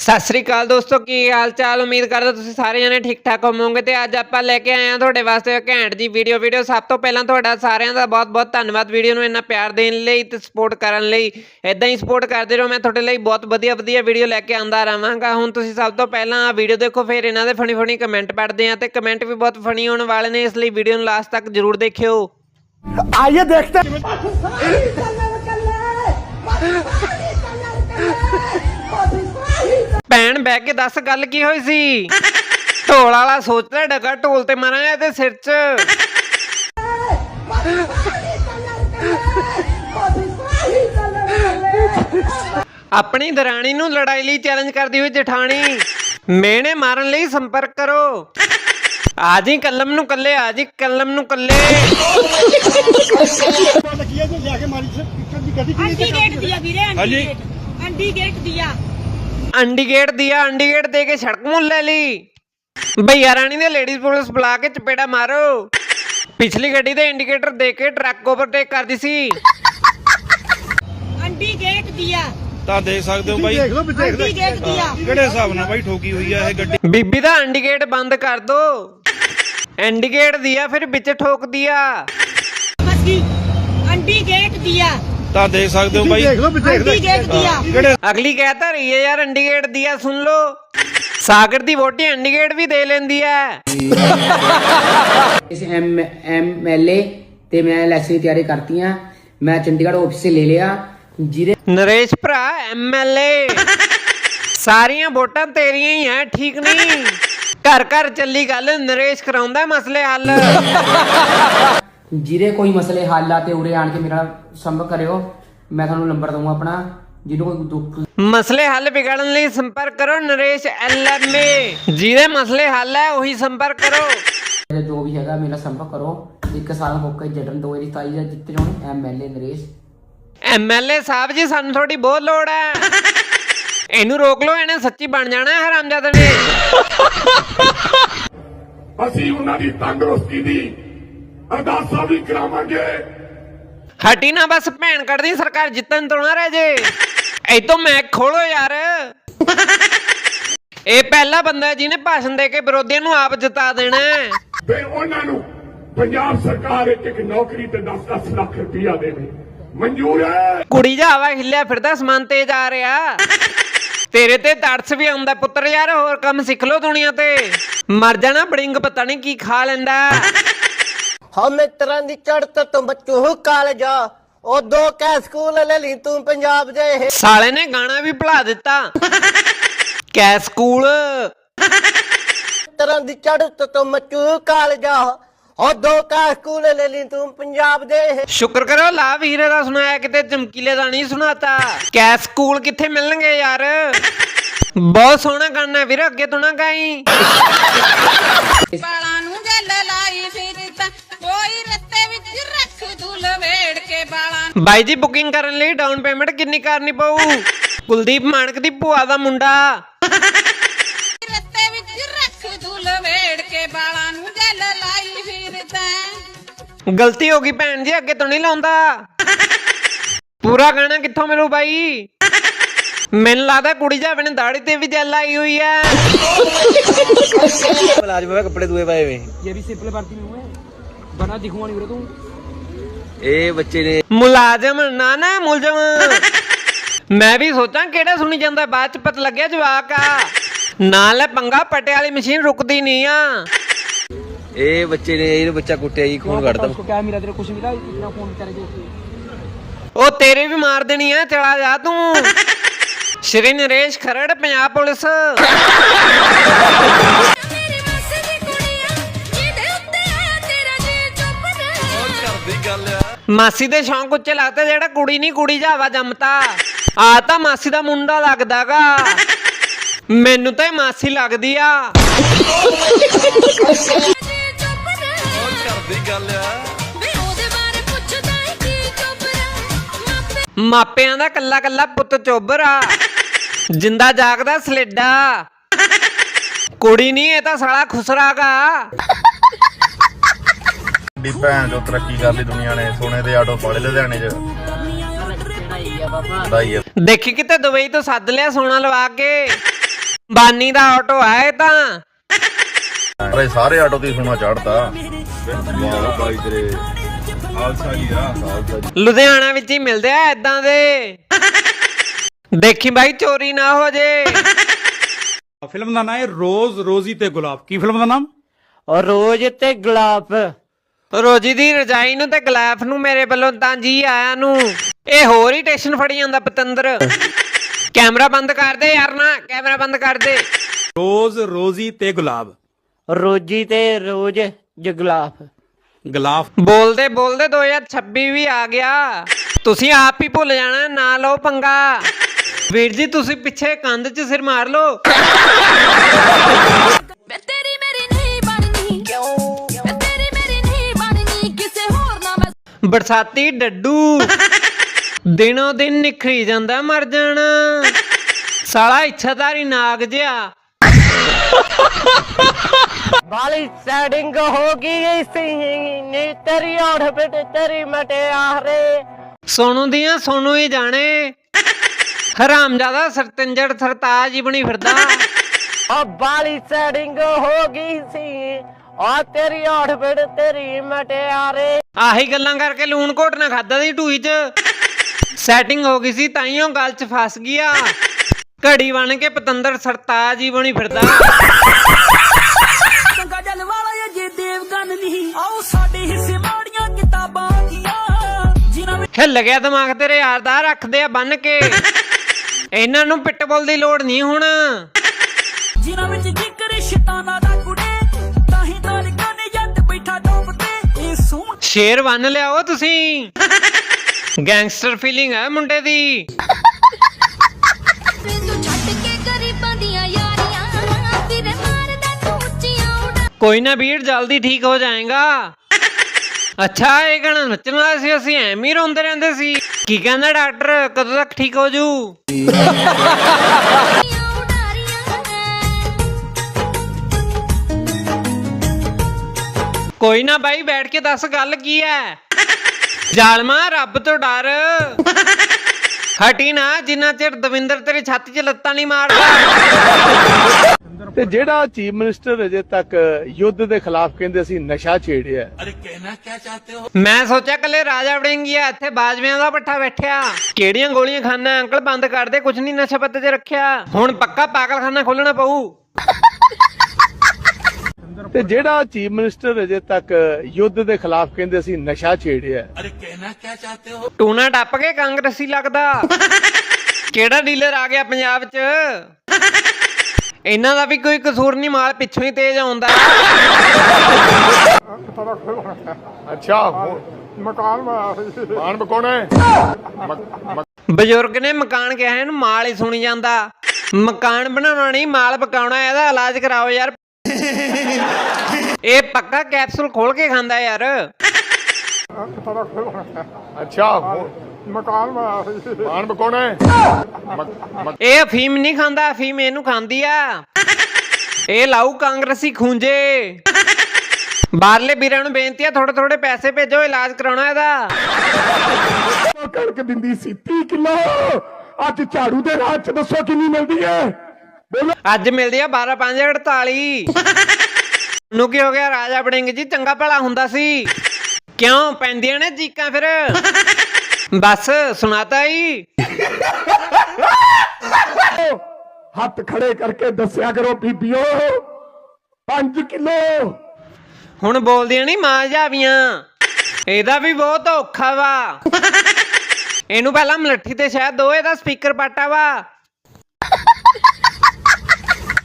ਸਤਿ ਸ੍ਰੀ ਅਕਾਲ ਦੋਸਤੋ ਕੀ ਹਾਲ ਚਾਲ ਉਮੀਦ ਕਰਦਾ ਤੁਸੀਂ ਸਾਰੇ ਜਣੇ ਠੀਕ ਠਾਕ ਹੋਵੋਗੇ ਤੇ ਅੱਜ ਆਪਾਂ ਲੈ ਕੇ ਆਏ ਆ ਤੁਹਾਡੇ ਵਾਸਤੇ ਘੈਂਟ ਜੀ ਵੀਡੀਓ ਵੀਡੀਓ ਸਭ ਤੋਂ ਪਹਿਲਾਂ ਤੁਹਾਡਾ ਸਾਰਿਆਂ ਦਾ ਬਹੁਤ-ਬਹੁਤ ਧੰਨਵਾਦ ਵੀਡੀਓ ਨੂੰ ਇੰਨਾ ਪਿਆਰ ਦੇਣ ਲਈ ਤੇ ਸਪੋਰਟ ਕਰਨ ਲਈ। ਇਦਾਂ ਹੀ ਸਪੋਰਟ ਕਰਦੇ ਰਹੋ ਮੈਂ ਤੁਹਾਡੇ ਲਈ ਬਹੁਤ ਵਧੀਆ-ਵਧੀਆ ਵੀਡੀਓ ਲੈ ਕੇ ਆਂਦਾ ਰਹਾਂਗਾ। ਹੁਣ ਤੁਸੀਂ ਸਭ ਤੋਂ ਪਹਿਲਾਂ ਆ ਵੀਡੀਓ ਦੇਖੋ ਫਿਰ ਇਹਨਾਂ ਦੇ ਫਣੀ-ਫਣੀ ਕਮੈਂਟ ਪੜਦੇ ਆ ਤੇ ਕਮੈਂਟ ਵੀ ਬਹੁਤ ਫਣੀ ਹੋਣ ਵਾਲੇ ਨੇ ਇਸ ਲਈ ਵੀਡੀਓ ਨੂੰ ਲਾਸਟ ਤੱਕ ਜ਼ਰੂਰ ਦੇਖਿਓ। ਆਈਏ ਦੇਖਦੇ। ਭੈਣ ਬਹਿ ਕੇ ਦੱਸ ਗੱਲ ਕੀ ਹੋਈ ਸੀ? ਢੋਲ ਵਾਲਾ ਸੋਚਦਾ ਡਗਾ ਢੋਲ ਤੇ ਮਾਰਾਂਗਾ ਤੇ ਸਿਰ 'ਚ। ਆਪਣੀ ਦਰਾਣੀ ਨੂੰ ਲੜਾਈ ਲਈ ਚੈਲੰਜ ਕਰਦੀ ਹੋਈ ਜਠਾਣੀ। ਮੇਨੇ ਮਾਰਨ ਲਈ ਸੰਪਰਕ ਕਰੋ। ਆਜੀ ਕਲਮ ਨੂੰ ਕੱਲੇ ਆਜੀ ਕਲਮ ਨੂੰ ਕੱਲੇ। ਲੱਗੀ ਗੇਟ ਦਿਆ ਵੀਰੇ ਹਾਂਜੀ। ਅੰਡੀ ਗੇਟ ਦਿਆ ਅੰਡੀਗੇਟ ਦਿਆ ਅੰਡੀਗੇਟ ਦੇ ਕੇ ਸੜਕ ਮੁੱਲ ਲੈ ਲਈ ਭਈਆ ਰਾਣੀ ਦੇ ਲੇਡੀਜ਼ ਪੁਲਿਸ ਬੁਲਾ ਕੇ ਚਪੇੜਾ ਮਾਰੋ ਪਿਛਲੀ ਗੱਡੀ ਦੇ ਇੰਡੀਕੇਟਰ ਦੇ ਕੇ ਟਰੱਕ ਓਵਰਟੇਕ ਕਰਦੀ ਸੀ अंडी गेट दिया ਤਾਂ ਦੇਖ ਸਕਦੇ ਹੋ ਬਾਈ देख लो भी देख अंडी गेट दिया ਕਿਹੜੇ ਹਿਸਾਬ ਨਾਲ ਬਾਈ ਠੋਕੀ ਹੋਈ ਆ ਇਹ ਗੱਡੀ ਬੀਬੀ ਦਾ ਇੰਡੀਕੇਟ ਬੰਦ ਕਰ ਦੋ ਇੰਡੀਕੇਟ ਦਿਆ ਫਿਰ ਵਿੱਚ ਠੋਕ ਦਿਆ मस्की अंडी गेट दिया ਤਾਂ ਦੇਖ ਸਕਦੇ ਹੋ ਬਾਈ। ਦੇਖ ਲਓ ਅਗਲੀ ਕਹਿ ਤਾਂ ਰਹੀ ਹੈ ਯਾਰ ਅੰਡੀਗੇਟ ਦੀਆ ਸੁਣ ਲੋ ਸਾਗਰ ਦੀ ਵੋਟੀ ਅੰਡੀਗੇਟ ਵੀ ਦੇ ਲੈਂਦੀ ਹੈ। ਇਸ ਐਮ ਐਮ ਐਲ ਏ ਤੇ ਮੈਂ ਇਲੈਕਸ਼ਨ ਤਿਆਰੀ ਕਰਤੀ ਮੈਂ ਚੰਡੀਗੜ੍ਹ ਆਫਿਸ ਲੈ ਲਿਆ। ਜਿਹਦੇ ਨਰੇਸ਼ ਭਰਾ ਐਮ ਐਲ ਏ। ਸਾਰੀਆਂ ਵੋਟਾਂ ਤੇਰੀਆਂ ਹੀ ਹੈ ਠੀਕ ਨਹੀਂ? ਘਰ ਘਰ ਚੱਲੀ ਗੱਲ ਨਰੇਸ਼ ਕਰਾਉਂਦਾ ਮਸਲੇ ਹੱਲ। ਜਿਹਦੇ ਕੋਈ ਮਸਲੇ ਹੱਲ ਆ ਤੇ ਉਰੇ ਆਣ ਕੇ ਮੇਰੇ ਨਾਲ ਸੰਪਰਕ ਕਰਿਓ ਮੈਂ ਤੁਹਾਨੂੰ ਨੰਬਰ ਦਊਂਗਾ ਆਪਣਾ ਜਿਹਨੂੰ ਕੋਈ ਦੁੱਖ ਮਸਲੇ ਹੱਲ ਵਿਗੜਨ ਲਈ ਸੰਪਰਕ ਕਰੋ ਨਰੇਸ਼ ਐਲਐਮਏ। ਜਿਹਦੇ ਮਸਲੇ ਹੱਲ ਹੈ ਉਹੀ ਸੰਪਰਕ ਕਰੋ। ਜਾਂ ਜੋ ਵੀ ਹੈਗਾ ਮੇਰੇ ਨਾਲ ਸੰਪਰਕ ਕਰੋ। ਇੱਕ ਸਾਲ ਦਾ ਮੌਕਾ ਜਟਨ 2027 ਦਾ ਜਿੱਤੇ ਜਾਣ ਐਮਐਲਏ ਨਰੇਸ਼। ਐਮਐਲਏ ਸਾਹਿਬ ਜੀ ਸਾਨੂੰ ਤੁਹਾਡੀ ਬਹੁਤ ਲੋੜ ਹੈ ਇਹਨੂੰ ਰੋਕ ਲਓ ਇਹਨੇ ਸੱਚੀ ਬਣ ਜਾਣਾ ਹੈ ਹਰਾਮਜ਼ਾਦੇ ਨੇ। ਅਸੀਂ ਉਹਨਾਂ ਦੀ ਤੰਦਰੁਸਤੀ ਦੀ ਅਰਦਾਸਾਂ ਵੀ ਕਰਾਵਾਂਗੇ। ਹਟੀ ਨਾ ਬਸ ਭੈਣ ਕੱਢਦੀ ਸਰਕਾਰ ਜਿੱਤਣ ਤੋਂ ਨਾ ਰਹਿ ਜੇ। ਐਤੋਂ ਮੈਂ ਖੋਲੋ ਯਾਰ। ਇਹ ਪਹਿਲਾ ਬੰਦਾ ਜਿਹਨੇ ਭਾਸ਼ਣ ਦੇ ਕੇ ਵਿਰੋਧੀਆਂ ਨੂੰ ਆਪ ਜਿਤਾ ਦੇਣਾ। ਫਿਰ ਉਹਨਾਂ ਨੂੰ ਪੰਜਾਬ ਸਰਕਾਰ ਇੱਕ ਇੱਕ ਨੌਕਰੀ ਤੇ 10-10 ਲੱਖ ਰੁਪਇਆ ਦੇਵੇ। ਮਨਜ਼ੂਰ ਹੈ। ਕੁੜੀ ਜਾ ਹਵਾ ਹਿੱਲਿਆ ਫਿਰਦਾ ਸਮਾਨ ਤੇ ਜਾ ਰਿਹਾ। ਤੇਰੇ ਤੇ ਤਰਸ ਵੀ ਆਉਂਦਾ ਪੁੱਤਰ ਯਾਰ ਹੋਰ ਕੰਮ ਸਿੱਖ ਲੋ ਦੁਨੀਆ ਤੇ। ਮਰ ਜਾਣਾ ਬੜਿੰਗ ਪਤਾ ਨਹੀਂ ਕੀ ਖਾ ਲੈਂਦਾ। ਹਾਂ ਮਿੱਤਰਾਂ ਦੀ ਚੜਤ ਤੋਂ ਬੱਚੂ ਕਾਲਜਾ ਉਹ ਦੋ ਕੈ ਸਕੂਲ ਲੈ ਲਈ ਤੂੰ ਪੰਜਾਬ ਦੇ ਇਹ ਸਾਲੇ ਨੇ ਗਾਣਾ ਵੀ ਭੁਲਾ ਦਿੱਤਾ। ਕੈ ਸਕੂਲ। ਮਿੱਤਰਾਂ ਦੀ ਚੜਤ ਤੋਂ ਮੱਚੂ ਕਾਲਜਾ ਉਹ ਦੋ ਕੈ ਸਕੂਲ ਲੈ ਲਈ ਤੂੰ ਪੰਜਾਬ ਦੇ ਇਹ ਸ਼ੁਕਰ ਕਰੋ ਲਾ ਵੀਰੇ ਦਾ ਸੁਣਾਇਆ ਕਿਤੇ ਚਮਕੀਲੇ ਦਾ ਨਹੀਂ ਸੁਣਾਤਾ। ਕੈ ਸਕੂਲ ਕਿੱਥੇ ਮਿਲਣਗੇ ਯਾਰ? ਬਹੁਤ ਸੋਹਣਾ ਗਾਣਾ ਹੈ ਵੀਰ ਅੱਗੇ ਤੋਂ ਨਾ ਗਾਈ। ਲਵੇੜ ਕੇ ਬਾਲਾਂ ਬਾਈ ਜੀ ਬੁਕਿੰਗ ਕਰਨ ਲਈ ਡਾਊਨ ਪੇਮੈਂਟ ਕਿੰਨੀ ਕਰਨੀ ਪਊ? ਕੁਲਦੀਪ ਮਾਨਕ ਦੀ ਭੂਆ ਦਾ ਮੁੰਡਾ। ਰੱਤੇ ਵਿੱਚ ਰੱਖ ਦੂ ਲਵੇੜ ਕੇ ਬਾਲਾਂ ਨੂੰ ਜੱਲ ਲਾਈ ਫਿਰਦਾ ਗਲਤੀ ਹੋ ਗਈ ਭੈਣ ਜੀ ਅੱਗੇ ਤੋਂ ਨਹੀਂ ਲਾਉਂਦਾ। ਪੂਰਾ ਗਾਣਾ ਕਿੱਥੋਂ ਮਿਲੂ ਬਾਈ? ਮੈਨੂੰ ਲੱਗਦਾ ਕੁੜੀ ਜਾਵੇ ਨੇ ਦਾੜੀ ਤੇ ਵੀ ਜੈਲ ਆਈ ਹੋਈ ਐ। ਇਹ ਵੀ ਸਿੰਪਲ ਵਰਤੀ ਨੂੰ ਹੈ। ਬਣਾ ਦਿਖੂਆ ਇਹ ਬੱਚੇ ਨੇ ਮੁਲਾਜ਼ਮ ਨਾ ਨਾ ਮੁਲਜ਼ਮ। ਮੈਂ ਵੀ ਸੋਚਾਂ ਕਿਹੜਾ ਸੁਣੀ ਜਾਂਦਾ ਬਾਅਦ ਚ ਪਤਾ ਲੱਗਿਆ ਜਵਾਕ ਆ। ਨਾਲ ਪੰਗਾ ਪਟੇ ਵਾਲੀ ਮਸ਼ੀਨ ਰੁਕਦੀ ਨਹੀਂ ਆ। ਇਹ ਬੱਚੇ ਨੇ ਇਹ ਬੱਚਾ ਕੁੱਟਿਆ ਜੀ ਖੂਨ ਕੱਢਦਾ ਉਸਕੋ ਉਹ ਤੇਰੇ ਵੀ ਮਾਰ ਦੇਣੀ ਆ ਚਲਾ ਜਾ ਤੂੰ। ਸ਼੍ਰੀ ਨਰੇਸ਼ ਖਰੜ ਪੰਜਾਬ ਪੁਲਿਸ। ਮਾਸੀ ਦੇ ਸ਼ੌਂਕ ਉੱਚੇ ਲੱਗਦੇ ਜਿਹੜਾ ਕੁੜੀ ਨਹੀਂ, ਕੁੜੀ ਜਾਵਾ ਜੰਮਤਾ। ਆ ਤਾਂ ਮਾਸੀ ਦਾ ਮੁੰਡਾ ਲੱਗਦਾਗਾ। ਮੈਨੂੰ ਤਾਂ ਇਹ ਮਾਸੀ ਲੱਗਦੀ ਆ। ਮਾਪਿਆਂ ਦਾ ਕੱਲਾ ਕੱਲਾ ਪੁੱਤ ਚੋਬਰ ਆ। ਜਿੰਦਾ ਜਾਗਦਾ ਸਲੇਡਾ। ਕੁੜੀ ਨਹੀਂ, ਇਹ ਤਾਂ ਸਾਲਾ ਖੁਸਰਾਗਾ। ਦੀ ਭੈਣ ਜੋ ਤਰੱਕੀ ਕਰ ਲਈ ਦੁਨੀਆ ਨੇ ਸੋਨੇ ਦੇ ਆਟੋ ਪਾਲੇ ਲੁਧਿਆਣੇ 'ਚ। ਵਧਾਈ ਆ। ਦੇਖੀ ਕਿਤੇ ਦੁਬਈ ਤੋਂ ਸੱਦ ਲਿਆ ਸੋਨਾ ਲਵਾ ਕੇ? ਬਾਨੀ ਦਾ ਆਟੋ ਆ ਇਹ ਤਾਂ। ਅਰੇ ਸਾਰੇ ਆਟੋ ਤੇ ਸੋਨਾ ਚੜਤਾ। ਵਾਹ ਬਾਈ ਤੇਰੇ। ਖਾਲਸਾ ਜੀ ਆ ਖਾਲਸਾ ਜੀ ਲੁਧਿਆਣਾ ਵਿੱਚ ਹੀ ਮਿਲਦੇ ਆ ਇਦਾਂ ਦੇ। ਦੇਖੀ ਬਾਈ ਚੋਰੀ ਨਾ ਹੋ ਜੇ। ਫਿਲਮ ਦਾ ਨਾਮ ਹੈ ਰੋਜ਼ ਰੋਜ਼ੀ ਤੇ ਗੁਲਾਬ। ਕੀ ਫਿਲਮ ਦਾ ਨਾਮ? ਔਰ ਰੋਜ਼ ਤੇ ਗੁਲਾਬ। ਰੋਜੀ ਦੀ ਰਜਾਈ ਨੂੰ ਤੇ ਗਲਾਫ ਨੂੰ ਮੇਰੇ ਵੱਲੋਂ ਤਾਂ ਜੀ ਆਇਆਂ ਨੂੰ। ਇਹ ਹੋਰ ਹੀ ਟੈਸ਼ਨ ਫੜੀ ਜਾਂਦਾ ਪਤੰਦਰ। ਕੈਮਰਾ ਬੰਦ ਕਰ ਦੇ ਯਾਰ ਨਾ ਕੈਮਰਾ ਬੰਦ ਕਰ ਦੇ। ਰੋਜ਼ ਰੋਜ਼ੀ ਤੇ ਗੁਲਾਬ। ਰੋਜੀ ਤੇ ਰੋਜ਼ ਜਗਲਾਬ ਗੁਲਾਬ ਬੋਲਦੇ ਬੋਲਦੇ 2026 ਵੀ ਆ ਗਿਆ। ਤੁਸੀਂ ਆਪ ਹੀ ਭੁੱਲ ਜਾਣਾ ਨਾ ਲਓ ਪੰਗਾ। ਵੀਰ ਜੀ ਤੁਸੀਂ ਪਿੱਛੇ ਕੰਧ 'ਚ ਸਿਰ ਮਾਰ ਲਓ। ਬਰਸਾਤੀ ਡੱਡੂ। ਦਿਨੋ ਦਿਨ ਨਿਖਰੀ ਜਾਂਦਾ ਮਰ ਜਾਣਾ। ਸਾਲਾ ਇੱਛਾਧਾਰੀ ਨਾਗ ਜਿਆ ਵਾਲੀ ਸੈਟਿੰਗ ਹੋ ਗਈ ਸੀ। ਨੀ ਤੇਰੀ ਔੜ ਬਿਟ ਤੇਰੀ ਮਟਿਆਰੇ ਸੋਨੂ ਦੀਆਂ ਸੋਨੂ ਹੀ ਜਾਣੇ। ਹਰਾਮਜ਼ਾਦਾ ਸਰਤੰਜੜ ਸਰਤਾਜ ਹੀ ਬਣੀ ਫਿਰਦਾ। ਆ ਵਾਲੀ ਸੈਟਿੰਗ ਹੋ ਗਈ ਸੀ। ਆ ਤੇਰੀ ਔੜ ਬਿਟ ਤੇਰੀ ਮਟਿਆਰੇ ਆਹੀ ਗੱਲਾਂ ਕਰਕੇ ਲੂਣ ਘੋਟ ਨਾ ਖਾਦਾ ਦੀ ਢੂਈ 'ਚ। ਸੈਟਿੰਗ ਹੋ ਗਈ ਸੀ ਤਾਈਓ ਗੱਲ 'ਚ ਫਸ ਗਿਆ। ਘੜੀ ਬਣ ਕੇ ਪਤੰਦਰ ਸਰਤਾਜ ਹੀ ਬਣੀ ਫਿਰਦਾ। ਚੰਗਾ ਜਲ ਵਾਲਾ ਜੇ ਦੇਵਗਨ ਨਹੀਂ। ਆਓ ਸਾਡੇ ਹਿੱਸੇ ਮਾੜੀਆਂ ਕਿਤਾਬਾਂ ਦੀਆਂ। ਜਿਨ੍ਹਾਂ ਵਿੱਚ ਹਿੱਲ ਗਿਆ ਦਿਮਾਗ ਤੇਰੇ ਯਾਰ ਦਾ ਰੱਖਦੇ ਆ ਬੰਨ ਕੇ। ਇਹਨਾਂ ਨੂੰ ਪਿੱਟਬੁਲ ਦੀ ਲੋੜ ਨਹੀਂ ਹੁਣ। ਜਿਨ੍ਹਾਂ ਵਿੱਚ ਜ਼ਿਕਰ ਸ਼ੈਤਾਨਾਂ ਸ਼ੇਰ ਬੰਨ ਲਿਆਓ ਤੁਸੀਂ। ਗੈਂਗਸਟਰ ਫੀਲਿੰਗ ਹੈ ਮੁੰਡੇ ਦੀ। ਕੋਈ ਨਾ ਵੀਰ ਜਲਦੀ ਠੀਕ ਹੋ ਜਾਏਗਾ। ਅੱਛਾ ਇਹ ਗਾਣਾ ਨੱਚਣ ਵਾਲਾ ਸੀ ਅਸੀਂ ਐਵੇਂ ਰੋਂਦੇ ਰਹਿੰਦੇ ਸੀ। ਕੀ ਕਹਿੰਦਾ ਡਾਕਟਰ ਕਦੋਂ ਤੱਕ ਠੀਕ ਹੋ ਜੂ? ਕੋਈ ਨਾ ਬਾਈ ਬੈਠ ਕੇ ਦੱਸ ਗੱਲ ਕੀ ਹੈ ਜ਼ਾਲਮਾ ਰੱਬ ਤੋਂ ਡਰ। ਹਟੀ ਨਾ ਜਿੰਨਾ ਚਿਰ ਦਵਿੰਦਰ ਤੇਰੀ ਛਾਤੀ 'ਚ ਲੱਤਾਂ ਨਹੀਂ ਮਾਰਦਾ। ਤੇ ਜਿਹੜਾ ਚੀਫ ਮਿਨਿਸਟਰ ਅਜੇ ਤੱਕ ਯੁੱਧ ਦੇ ਖਿਲਾਫ ਕਹਿੰਦੇ ਸੀ ਨਸ਼ਾ ਛੇੜਿਆ। ਮੈਂ ਸੋਚਿਆ ਕੱਲੇ ਰਾਜਾ ਵੜਿੰਗੀਆ ਇੱਥੇ ਬਾਜਵਿਆਂ ਦਾ ਪੱਠਾ ਬੈਠਿਆ। ਕਿਹੜੀਆਂ ਗੋਲੀਆਂ ਖਾਨਾ ਅੰਕਲ ਬੰਦ ਕਰ ਦੇ ਕੁਛ ਨਹੀਂ ਨਸ਼ਾ ਪੱਤੇ 'ਚ ਰੱਖਿਆ। ਹੁਣ ਪੱਕਾ ਪਾਗਲਖਾਨਾ ਖੋਲਣਾ ਪਊ। ਤੇ ਜਿਹੜਾ ਚੀਫ ਮਿਨਿਸਟਰ ਅਜੇ ਤੱਕ ਯੁੱਧ ਦੇ ਖਿਲਾਫ ਕਹਿੰਦੇ ਸੀ ਨਸ਼ਾ ਛੇੜਿਆ ਟੂਨਾ ਟੱਪ ਕੇ ਕਾਂਗਰਸੀ ਲੱਗਦਾ। ਕਿਹੜਾ ਡੀਲਰ ਆ ਗਿਆ ਪੰਜਾਬ 'ਚ? ਇਹਨਾਂ ਦਾ ਵੀ ਕੋਈ ਕਸੂਰ ਨਹੀਂ ਮਾਲ ਪਿੱਛੋਂ ਹੀ ਤੇਜ਼ ਆਉਂਦਾ। ਅੱਛਾ ਮਕਾਨ ਮਕਾਨ ਬਕੋਣਾ ਹੈ? ਬਜ਼ੁਰਗ ਨੇ ਮਕਾਨ ਕਿਹਾ ਇਹਨੂੰ ਮਾਲ ਹੀ ਸੁਣੀ ਜਾਂਦਾ। ਮਕਾਨ ਬਣਾਉਣਾ ਨਹੀਂ ਮਾਲ ਪਕਾਉਣਾ ਇਹਦਾ ਇਲਾਜ ਕਰਾਓ ਯਾਰ। ਇਹ ਪੱਕਾ ਕੈਪਸੂਲ ਖੋਲ ਕੇ ਖਾਂਦਾ ਯਾਰ। ਅੱਛਾ ਮਕਾਨ ਮਕਾਨ ਬਕੋਣਾ ਹੈ? ਇਹ ਅਫੀਮ ਨਹੀਂ ਖਾਂਦਾ ਅਫੀਮ ਇਹਨੂੰ ਖਾਂਦੀ ਆ। ਇਹ ਲਾਊ ਕਾਂਗਰਸੀ ਖੂੰਜੇ ਬਾਹਰਲੇ ਵੀਰਾਂ ਨੂੰ ਬੇਨਤੀ ਆ ਥੋੜੇ ਥੋੜੇ ਪੈਸੇ ਭੇਜੋ ਇਲਾਜ ਕਰਾਉਣਾ ਇਹਦਾ। ਕਣਕ ਦਿੰਦੀ ਸੀ 30 ਕਿਲੋ। ਅੱਜ ਝਾੜੂ ਦੇ ਰਾਹ ਚ ਦੱਸੋ ਕਿੰਨੀ ਮਿਲਦੀ ਹੈ? ਬੋਲੋ। ਅੱਜ ਮਿਲਦੀ ਆ 12 5 48 ਨੂੰ ਕੀ ਹੋ ਗਿਆ? ਰਾਜਾ ਬੜਿੰਗ ਜੀ ਚੰਗਾ ਭਲਾ ਹੁੰਦਾ ਸੀ। ਕਿਉਂ ਪੈਂਦੀਆਂ ਨੇ ਚੀਕਾਂ ਫਿਰ? ਬਸ ਸੁਣਾਤਾ ਹੀ। ਹੱਥ ਖੜੇ ਕਰਕੇ ਦੱਸਿਆ ਕਰੋ ਬੀਬੀਓ 5 ਕਿਲੋ। ਹੁਣ ਬੋਲਦੀਆਂ ਨਹੀਂ ਮਾਂ ਜਾਵੀਆਂ। ਇਹਦਾ ਵੀ ਬਹੁਤ ਔਖਾ ਵਾ। ਇਹਨੂੰ ਪਹਿਲਾਂ ਮਲੱਠੀ ਤੇ ਸ਼ਾਇਦ ਦੋ ਇਹਦਾ ਸਪੀਕਰ ਪਾਟਾ ਵਾ।